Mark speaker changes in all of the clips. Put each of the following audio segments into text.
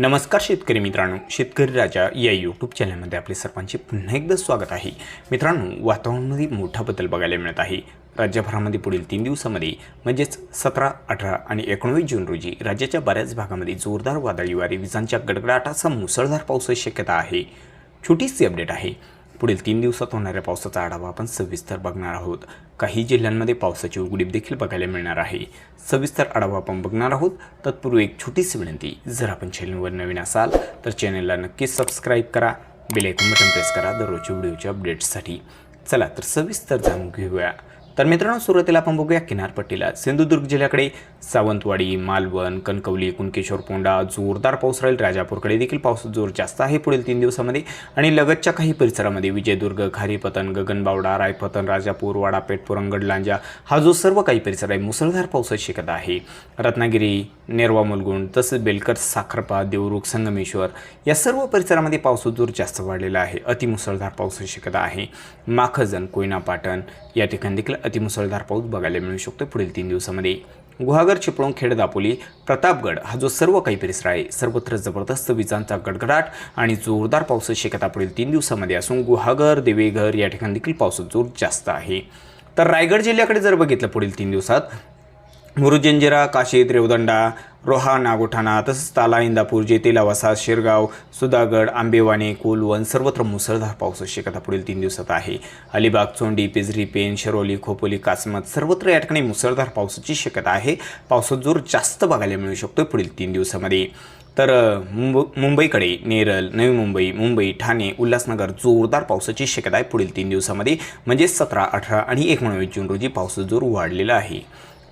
Speaker 1: नमस्कार शेतकरी मित्रांनो शेतकरी राजा या यूट्यूब चॅनलमध्ये आपले सर्वांचे पुन्हा एकदा स्वागत आहे. मित्रांनो वातावरणामध्ये मोठा बदल बघायला मिळत आहे. राज्यभरामध्ये पुढील तीन दिवसामध्ये म्हणजेच सतरा अठरा आणि एकोणवीस जून रोजी राज्याच्या बऱ्याच भागामध्ये जोरदार वादळी वारे विजांच्या गडगडाटाचा मुसळधार पावसाची शक्यता आहे. छोटीशी अपडेट आहे. पुढील तीन दिवसात होणाऱ्या पावसाचा आढावा आपण सविस्तर बघणार आहोत. काही जिल्ह्यांमध्ये पावसाची उघडीप देखील बघायला मिळणार आहे. सविस्तर आढावा आपण बघणार आहोत. तत्पूर्वी एक छोटीशी विनंती जर आपण चॅनलवर नवीन असाल तर चॅनलला नक्कीच सबस्क्राईब करा बेल बटन प्रेस करा दररोजच्या व्हिडिओच्या अपडेट्ससाठी. चला तर सविस्तर जाणून घेऊया. तर मित्रांनो सुरुवातीला आपण बघूया किनारपट्टीला. सिंधुदुर्ग जिल्ह्याकडे सावंतवाडी मालवण कणकवली कुणकेश्वर पोंडा जोरदार पाऊस राहील. राजापूरकडे देखील पाऊस जोर जास्त आहे पुढील तीन दिवसामध्ये. आणि लगतच्या काही परिसरामध्ये विजयदुर्ग खारीपतन गगनबावडा रायपतन राजापूर वाडापेठ पुरंगड लांजा हा जो सर्व काही परिसर आहे मुसळधार पावसाची शक्यता आहे. रत्नागिरी नेरवा मुलगुंड तसेच बेलकर साखरपा देवरुख संगमेश्वर या सर्व परिसरामध्ये पाऊस जोर जास्त वाढलेला आहे. अतिमुसळधार पावसाची शक्यता आहे. माखजन कोयना पाटण या ठिकाणी देखील अतिमुसळधार पाऊस बघायला मिळू शकतो. पुढील तीन दिवसामध्ये गुहागर चिपळूण खेड दापोली प्रतापगड हा जो सर्व काही परिसर आहे सर्वत्र जबरदस्त विजांचा गडगडाट आणि जोरदार पावसाची शक्यता पुढील तीन दिवसामध्ये असून गुहागर देवेघर या ठिकाणी देखील पावसाचा जोर जास्त आहे. तर रायगड जिल्ह्याकडे जर बघितलं पुढील तीन दिवसात मुरुजंजिरा काशीद रेवदंडा रोहा नागोठाणा तसंच ताला इंदापूर जेतेला वसा शिरगाव सुधागड आंबेवाणे कोलवण सर्वत्र मुसळधार पावसाची शक्यता पुढील तीन दिवसात आहे. अलिबाग चोंडी पिजरी पेन शरोली खोपोली कासमत सर्वत्र या ठिकाणी मुसळधार पावसाची शक्यता आहे. पावसात जोर जास्त बघायला मिळू शकतो पुढील तीन दिवसामध्ये. तर मुंब मुंबईकडे नेरल नवी मुंबई मुंबई ठाणे उल्हासनगर जोरदार पावसाची शक्यता आहे पुढील तीन दिवसामध्ये. म्हणजे सतरा अठरा आणि एकोणवीस जून रोजी पावसाचा जोर वाढलेला आहे.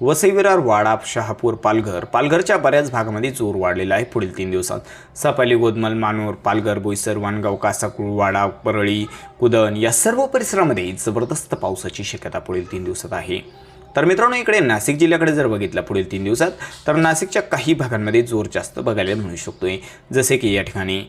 Speaker 1: वसई विरार वाडा शहापूर पालघर. पालघरच्या बऱ्याच भागामध्ये जोर वाढलेला आहे पुढील तीन दिवसात. सपाली गोदमल मानूर पालघर बोईसर वाणगाव कासाकूळ वाडा परळी कुदन या सर्व परिसरामध्ये जबरदस्त पावसाची शक्यता पुढील तीन दिवसात आहे. तर मित्रांनो इकडे नाशिक जिल्ह्याकडे जर बघितलं पुढील तीन दिवसात तर नाशिकच्या काही भागांमध्ये जोर जास्त बघायला मिळू शकतोय. जसे की या ठिकाणी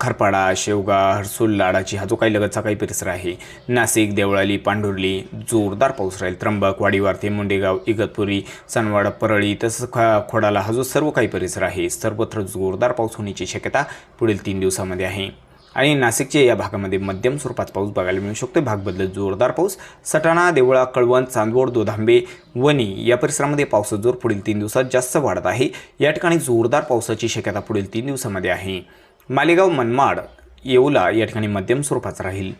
Speaker 1: खरपाडा शेवगा हर्सुल लाडाची हा जो काही लगतचा काही परिसर आहे नाशिक देवळाली पांढुर्ली जोरदार पाऊस राहील. त्र्यंबक वाडीवारते मुंडेगाव इगतपुरी सनवाडा परळी तसंच खा खोडाला हा जो सर्व काही परिसर आहे सर्वत्र जोरदार पाऊस होण्याची शक्यता पुढील तीन दिवसामध्ये आहे. आणि नाशिकच्या या भागामध्ये मध्यम स्वरूपात पाऊस बघायला मिळू शकतो भाग बदलत जोरदार पाऊस. सटाणा देवळा कळवण चांदवड दोधांबे वणी या परिसरामध्ये पावसाचा जोर पुढील तीन दिवसात जास्त वाढत आहे. या ठिकाणी जोरदार पावसाची शक्यता पुढील तीन दिवसामध्ये आहे. मालेगाव मनमाड येवला या ठिकाणी मध्यम स्वरूपाचा राहील.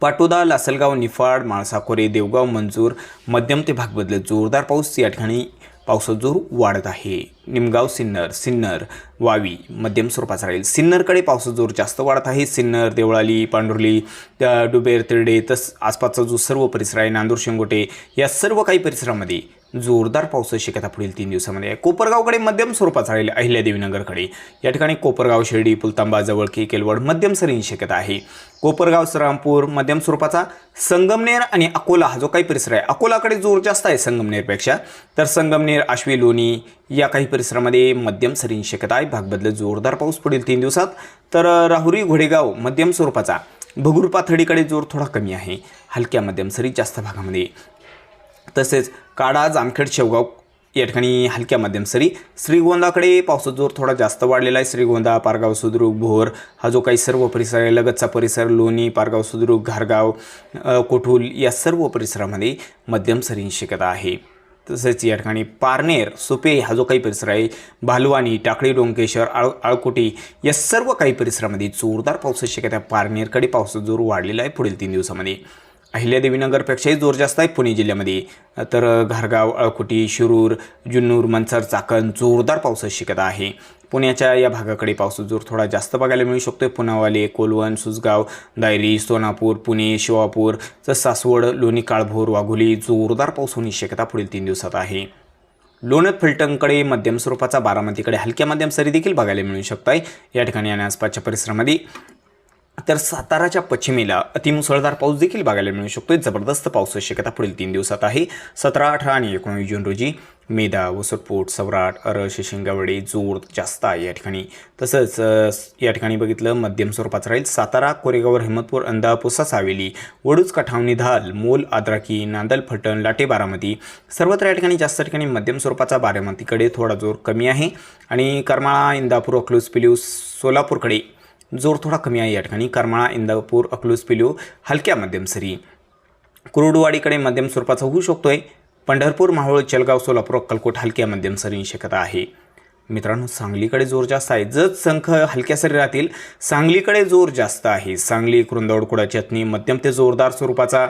Speaker 1: पाटोदा लासलगाव निफाड माळसाखोरे देवगाव मंजूर मध्यम ते भाग बदलत जोरदार पाऊस. या ठिकाणी पावसाचा जोर वाढत आहे. निमगाव सिन्नर सिन्नर वावी मध्यम स्वरूपाचा राहील. सिन्नरकडे पावसाचा जोर जास्त वाढत आहे. सिन्नर देवळाली पांढुर्ली त्या डुबेर तिरडे तस आसपासचा जो सर्व परिसर आहे नांदूर शेंगोटे या सर्व काही परिसरामध्ये जोरदार पावसाची शक्यता पुढील तीन दिवसामध्ये आहे. कोपरगावकडे मध्यम स्वरूपाचा राहील अहिल्यादेवीनगरकडे या ठिकाणी कोपरगाव शिर्डी पुलतांबा जवळकी केलवड मध्यम सरींची शक्यता आहे. कोपरगाव श्रीरामपूर मध्यम स्वरूपाचा संगमनेर आणि अकोला हा जो काही परिसर आहे अकोलाकडे जोर जास्त आहे संगमनेरपेक्षा. तर संगमनेर आश्वी लोणी या काही परिसरामध्ये मध्यम सरीन शक्यता आहे. भागबदल जोरदार पाऊस पुढील तीन दिवसात. तर राहुरी घोडेगाव मध्यम स्वरूपाचा. भगूर पाथडीकडे जोर थोडा कमी आहे. हलक्या मध्यम सरी जास्त भागामध्ये. तसेच काडा जामखेड शेवगाव या ठिकाणी हलक्या मध्यम सरी. श्रीगोंदाकडे पावसाचा जोर थोडा जास्त वाढलेला आहे. श्रीगोंदा पारगाव सुद्रुक भोर हा जो काही सर्व परिसर आहे लगतचा परिसर लोणी पारगाव सुद्रुक घारगाव कोठूल या सर्व परिसरामध्ये मध्यम सरींची शक्यता आहे. तसेच या ठिकाणी पारनेर सुपे हा जो काही परिसर आहे भालवानी टाकळी डोंकेश्वर आळ आळकोटी या सर्व काही परिसरामध्ये जोरदार पावसाची शक्यता आहे. पारनेरकडे पावसाचा जोर वाढलेला आहे पुढील तीन दिवसामध्ये. अहिल्यादेवीनगरपेक्षाही जोर जास्त आहे पुणे जिल्ह्यामध्ये. तर घारगाव अळकुटी शिरूर जुन्नूर मनसर चाकण जोरदार पावसाची शक्यता आहे. पुण्याच्या या भागाकडे पावसाचा जोर थोडा जास्त बघायला मिळू शकतो पुनावाले कोलवण सुसगाव दायरी सोनापूर पुणे शिवापूर तर सासवड लोणी काळभोर वाघोली जोरदार पाऊस होण्याची शक्यता पुढील तीन दिवसात आहे. लोणत फिल्टरकडे मध्यम स्वरूपाचा बारामतीकडे हलक्या मध्यम सरी देखील बघायला मिळू शकत आहे या ठिकाणी आणि आसपासच्या परिसरामध्ये तर साताराच्या पश्चिमेला अतिमुसळधार पाऊस देखील बघायला मिळू शकतो जबरदस्त पावसाची शक्यता पुढील तीन दिवसात आहे. सतरा अठरा आणि एकोणीस जून रोजी मेधा वसटपोट सवराट अरश शिंगावडे जोर जास्त आहे या ठिकाणी तसंच या ठिकाणी बघितलं मध्यम स्वरूपाचं राहील. सातारा कोरेगावर हिमतपूर अंधापुसा सावेली वडूज कठावणी धाल मोल आद्राकी नांदल फटण लाटे बारामती सर्वत्र या ठिकाणी जास्त ठिकाणी मध्यम स्वरूपाचा बारामतीकडे थोडा जोर कमी आहे. आणि करमाळा इंदापूर अकलूज पिलूस सोलापूरकडे जोर थोडा कमी आहे या ठिकाणी. करमाळा इंदापूर अकलूज पिलू हलक्या मध्यम सरी. कुरुडवाडीकडे मध्यम स्वरूपाचा होऊ शकतो आहे पंढरपूर माहोळ चलगाव सोलापूर अक्कलकोट हलक्या मध्यम सरी शक्यता आहे. मित्रांनो सांगलीकडे जोर जास्त आहे. जत संख हलक्या सरी राहतील. सांगलीकडे जोर जास्त आहे. सांगली कुरुंदवड कुडा चटणी मध्यम ते जोरदार स्वरूपाचा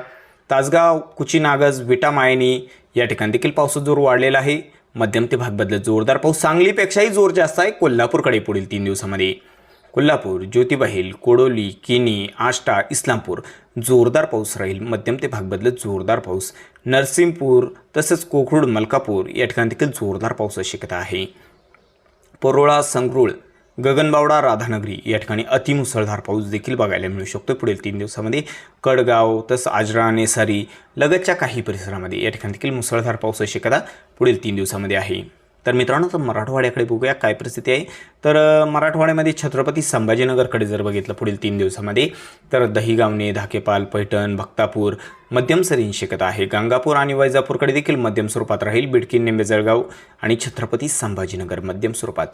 Speaker 1: तासगाव कुचीनागज विटा मायनी या ठिकाणी देखील पावसाचा जोर वाढलेला आहे. मध्यम ते भाग बदलत जोरदार पाऊस सांगलीपेक्षाही जोर जास्त आहे. कोल्हापूरकडे पुढील तीन दिवसामध्ये. कोल्हापूर ज्योतिबाहिल कोडोली किनी आष्टा इस्लामपूर. जोरदार पाऊस राहील. मध्यम ते भाग बदलत जोरदार पाऊस. नरसिंहपूर तसंच कोखरूड मलकापूर या ठिकाणी देखील जोरदार पावसाची शक्यता आहे. परोळा संगरूळ गगनबावडा राधानगरी या ठिकाणी अतिमुसळधार पाऊस देखील बघायला मिळू शकतो. पुढील तीन दिवसामध्ये कडगाव तसं आजरा नेसारी लगतच्या काही परिसरामध्ये या ठिकाणी देखील मुसळधार पावसाची शक्यता पुढील तीन दिवसामध्ये आहे. तर मित्रांनो तर मराठवाड्याकडे बघूया काय परिस्थिती आहे. तर मराठवाड्यामध्ये छत्रपती संभाजीनगरकडे जर बघितलं पुढील तीन दिवसामध्ये तर दहीगावने धाकेपाल पैठण भक्तापूर मध्यम सरींची शक्यता आहे. गंगापूर आणि वैजापूरकडे देखील मध्यम स्वरूपात राहील बिडकी निंबे जळगाव आणि छत्रपती संभाजीनगर मध्यम स्वरूपात.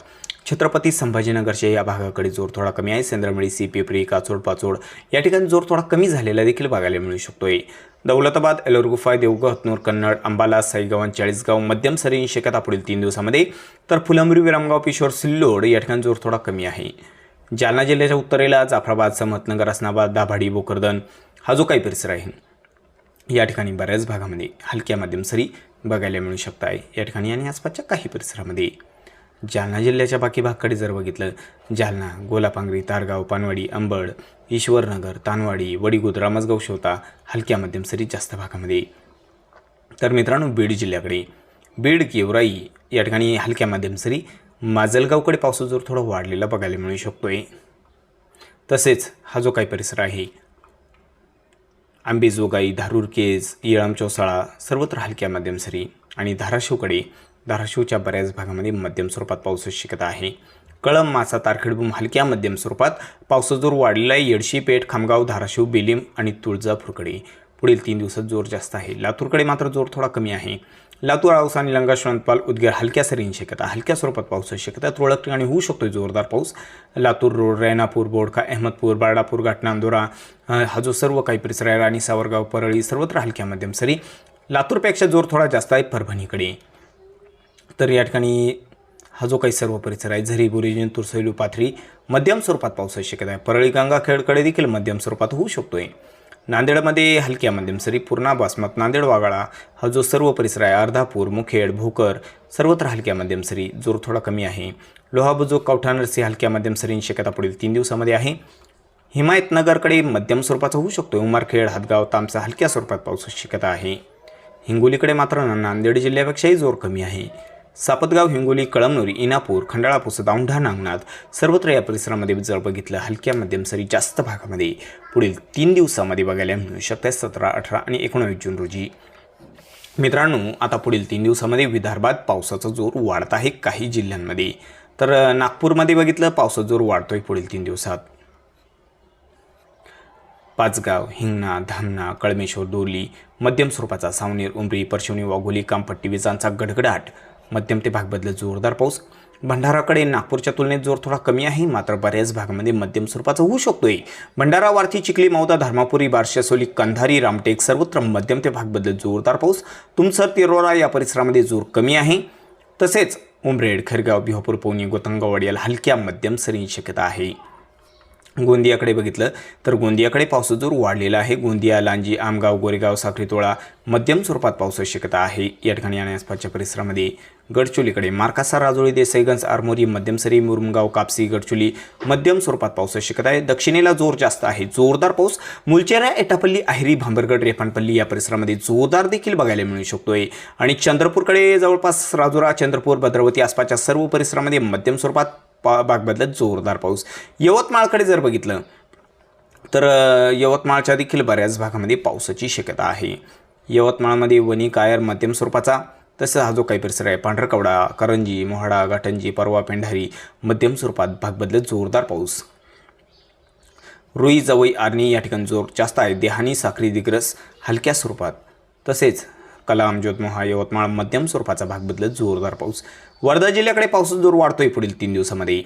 Speaker 1: छत्रपती संभाजीनगरच्या या भागाकडे जोर थोडा कमी आहे. सेंद्रमळी सी पिपरी काचोड पाचोड या ठिकाणी जोर थोडा कमी झालेला देखील बघायला मिळू शकतोय. दौलताबाद एलोरगुफा देवगं हतनूर कन्नड अंबाला साईगाव चाळीसगाव मध्यम सरींची शक्यता पुढील तीन दिवसामध्ये. तर फुलंबरी विरामगाव पिशोर सिल्लोड या ठिकाणी जोर थोडा कमी आहे. जालना जिल्ह्याच्या उत्तरेला जाफराबाद समतनगर असनाबाद दाभाडी बोकरदन हा जो काही परिसर आहे. या ठिकाणी बऱ्याच भागामध्ये हलक्या माध्यम सरी बघायला मिळू शकत आहे या ठिकाणी आणि आसपासच्या काही परिसरामध्ये. जालना जिल्ह्याच्या बाकी भागाकडे जर बघितलं जालना गोलापांगरी तारगाव पानवाडी अंबड ईश्वरनगर तानवाडी वडीगुद रामसगाव शोता हलक्या मध्यम सरी जास्त भागामध्ये. तर मित्रांनो बीड जिल्ह्याकडे. बीड गेवराई या ठिकाणी हलक्या मध्यम सरी माजलगावकडे पावसाचा जोर थोडा वाढलेला बघायला मिळू शकतोय. तसेच हा जो काही परिसर आहे आंबेजोगाई धारूर केज येळाम चौसाळा सर्वत्र हलक्या मध्यम सरी आणि धाराशिवकडे धाराशिवच्या बऱ्याच भागामध्ये मध्यम स्वरूपात पावसाची शक्यता आहे. कळम मासा तारखेडबूम हलक्या मध्यम स्वरूपात पावसाचा जोर वाढलेला आहे. येडशी पेठ खामगाव धाराशिव बेलीम आणि तुळजापूरकडे पुढील तीन दिवसात जोर जास्त आहे. लातूरकडे मात्र जोर थोडा कमी आहे. लातूर औसा आणि लंगा श्रंतपाल उद्गार हलक्या सरींची शक्यता. हलक्या स्वरूपात पावसाची शक्यता तुरळक ठिकाणी होऊ शकतो जोरदार पाऊस. लातूर रोड रैनापूर बोडका अहमदपूर बारडापूर घाटनांदोरा हा जो सर्व काही परिसर आहे राणी सावरगाव परळी सर्वत्र हलक्या मध्यम सरी. लातूरपेक्षा जोर थोडा जास्त आहे परभणीकडे. तर या ठिकाणी हा जो काही सर्व परिसर आहे झरी बुरी जिंतूर सैलू पाथरी मध्यम स्वरूपात पावसाची शक्यता आहे. परळी गंगाखेडकडे देखील मध्यम स्वरूपात होऊ शकतोय. नांदेडमध्ये हलक्या मध्यम सरी पूर्णा बासमत नांदेड वागाळा हा जो सर्व परिसर आहे अर्धापूर मुखेड भोकर सर्वत्र हलक्या मध्यम सरी जोर थोडा कमी आहे. लोहाबुजोग कवठानरसी हलक्या मध्यम सरींची शक्यता पुढील तीन दिवसामध्ये आहे. हिमायतनगरकडे मध्यम स्वरूपाचा होऊ शकतो उमरखेड हदगाव तामसा हलक्या स्वरूपात पावसाची शक्यता आहे. हिंगोलीकडे मात्र नांदेड जिल्ह्यापेक्षाही जोर कमी आहे. सापतगाव हिंगोली कळमनुरी इनापूर खंडाळा पुसद औंढा नागनाथ सर्वत्र या परिसरामध्ये जर बघितलं हलक्या मध्यम सरी जास्त भागामध्ये पुढील तीन दिवसामध्ये बघायला मिळू शकते सतरा अठरा आणि एकोणावीस जून रोजी. मित्रांनो आता पुढील तीन दिवसामध्ये विदर्भात पावसाचा जोर वाढत आहे काही जिल्ह्यांमध्ये. तर नागपूरमध्ये बघितलं पावसाचा जोर वाढतोय पुढील तीन दिवसात. पाचगाव हिंगणा धामणा कळमेश्वर दोरली मध्यम स्वरूपाचा सावनेर उमरी परशिवनी वाघोली कामपट्टी विजांचा गडगडाट मध्यम ते भागबदल जोरदार पाऊस. भंडाराकडे नागपूरच्या तुलनेत जोर थोडा कमी आहे मात्र बऱ्याच भागामध्ये मध्यम स्वरूपाचा होऊ शकतोय भंडारा वारथी चिखली मौदा धर्मापुरी बारशेसोली कंधारी रामटेक सर्वत्र मध्यम ते भागबदल जोरदार पाऊस. तुमसर तिरोरा या परिसरामध्ये जोर कमी आहे. तसेच उमरेड खरगाव बिहापूर पवनी गोतंगावाड याला हलक्या मध्यम सरींची शक्यता आहे. गोंदियाकडे बघितलं तर गोंदियाकडे पावसाचा जोर वाढलेला आहे. गोंदिया लांजी आमगाव गोरेगाव साखरीतोळा मध्यम स्वरूपात पावसाची शक्यता आहे. या ठिकाणी आणि आसपासच्या परिसरामध्ये गडचोलीकडे मार्कासा राजोळी देसाईगंज आरमोरी मध्यमसरी मुरमगाव कापसी गडचोली मध्यम स्वरूपात पावसाची शक्यता आहे. दक्षिणेला जोर जास्त आहे. जोरदार पाऊस मुलचेरा एटापल्ली आहिरी भांबरगड रेफानपल्ली या परिसरामध्ये जोरदार देखील बघायला मिळू शकतोय. आणि चंद्रपूरकडे जवळपास राजुरा चंद्रपूर भद्रावती आसपासच्या सर्व परिसरामध्ये मध्यम स्वरूपात पा भाग बदलत जोरदार पाऊस. यवतमाळकडे जर बघितलं तर यवतमाळच्या देखील बऱ्याच भागामध्ये पावसाची शक्यता आहे. यवतमाळमध्ये वणी कायर मध्यम स्वरूपाचा तसंच हा जो काही परिसर आहे पांढरकवडा करंजी मोहाडा घाटंजी परवा पेंढारी मध्यम स्वरूपात भाग बदलत जोरदार पाऊस. रुई जवई आर्णी या ठिकाणी जोर जास्त आहे. देहानी साखरी दिग्रस हलक्या स्वरूपात. तसेच कलाम जोतमोहा यवतमाळ मध्यम स्वरूपाचा भाग बदलत जोरदार पाऊस. वर्धा जिल्ह्याकडे पावसाचा जोर वाढतोय पुढील तीन दिवसामध्ये.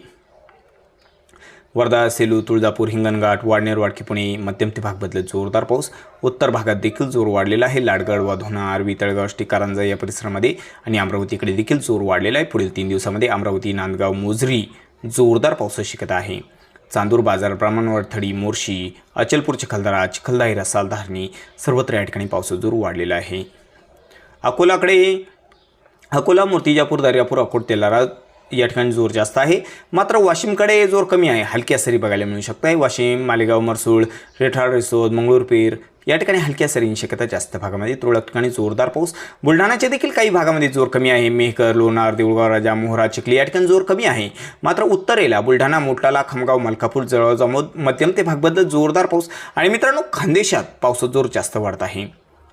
Speaker 1: वर्धा सेलू तुळजापूर हिंगणघाट वाडनेर वाडकी पुणे मध्यम ते भाग बदलत जोरदार पाऊस. उत्तर भागात देखील जोर वाढलेला आहे. लाडगड वाधोना आरवी तळगाव आष्टी कारंजा या परिसरामध्ये आणि अमरावतीकडे देखील जोर वाढलेला आहे. पुढील तीन दिवसामध्ये अमरावती नांदगाव मोजरी जोरदार पावसाची शक्यता आहे. चांदूर बाजार ब्राह्मणवाडथडी मोर्शी अचलपूर चिखलदरा चिखलदाहिरा रसाल धारणी सर्वत्र या ठिकाणी पावसाचा जोर वाढलेला आहे. अकोलाकडे अकोला मूर्तिजापूर दर्यापूर अकोट तेलारा या ठिकाणी जोर जास्त आहे. मात्र वाशिमकडे जोर कमी आहे. हलक्या सरी बघायला मिळू शकत आहे वाशिम मालेगाव मरसूळ रेठाड रिसोद मंगळूरपीर या ठिकाणी हलक्या सरींची शक्यता जास्त भागामध्ये तुरळक ठिकाणी जोरदार पाऊस. बुलढाण्याच्या देखील काही भागामध्ये जोर कमी आहे. मेहकर लोणार देऊळगाव राजा मोहरा चिखली या ठिकाणी जोर कमी आहे. मात्र उत्तरेला बुलढाणा मोटाला खामगाव मलकापूर जळगाव जामोद मध्यम ते भागबद्दल जोरदार पाऊस. आणि मित्रांनो खानदेशात पावसाचा जोर जास्त वाढत आहे.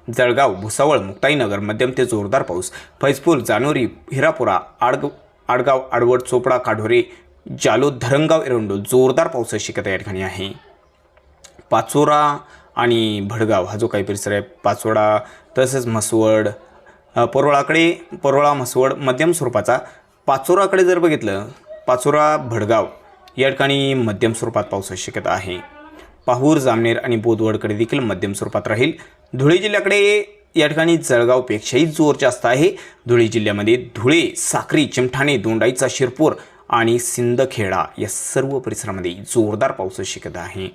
Speaker 1: जळगाव भुसावळ मुक्ताईनगर मध्यम ते जोरदार पाऊस. फैजपूर जानोरी हिरापुरा आडग आडगाव आडवड चोपडा काढोरे जालोद धरणगाव एरंडो जोरदार पावसाची शक्यता या ठिकाणी आहे. पाचोरा आणि भडगाव हा जो काही परिसर आहे पाचोडा तसेच म्हसवड परोळाकडे परोळा म्हसवड मध्यम स्वरूपाचा पाचोराकडे जर बघितलं पाचोरा भडगाव या ठिकाणी मध्यम स्वरूपात पावसाची शक्यता आहे. पाहूर जामनेर आणि बोदवडकडे देखील मध्यम स्वरूपात राहील. धुळे जिल्ह्याकडे या ठिकाणी जळगावपेक्षाही जोर जास्त आहे. धुळे जिल्ह्यामध्ये धुळे साक्री चिमठाणे दोंडाईचा शिरपूर आणि सिंदखेडा या सर्व परिसरामध्ये जोरदार पाऊस शिकत आहे.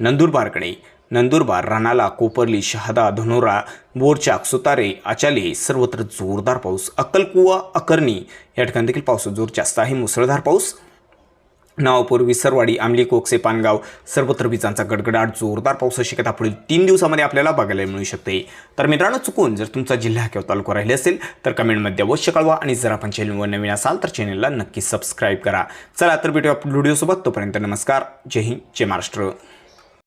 Speaker 1: नंदुरबारकडे नंदुरबार रानाला कोपर्ली शहादा धनोरा बोरचाक सुतारे आचाले सर्वत्र जोरदार पाऊस. अक्कलकुवा अकर्णी या ठिकाणी देखील पावसाचा जोर जास्त आहे. मुसळधार पाऊस नावापूर विसरवाडी आमली कोकसे पानगाव सर्वत्र विजांचा गडगडाट जोरदार पावसाची शक्यता पुढील तीन दिवसामध्ये आपल्याला बघायला मिळू शकते. तर मित्रांनो चुकून जर तुमचा जिल्हा किंवा तालुका राहिले असेल तर कमेंटमध्ये अवश्य कळवा आणि जर आपण चॅनलवर नवीन असाल तर चॅनलला नक्की सबस्क्राईब करा. चला तर भेटूया व्हिडिओसोबत तोपर्यंत नमस्कार. जय हिंद जय महाराष्ट्र.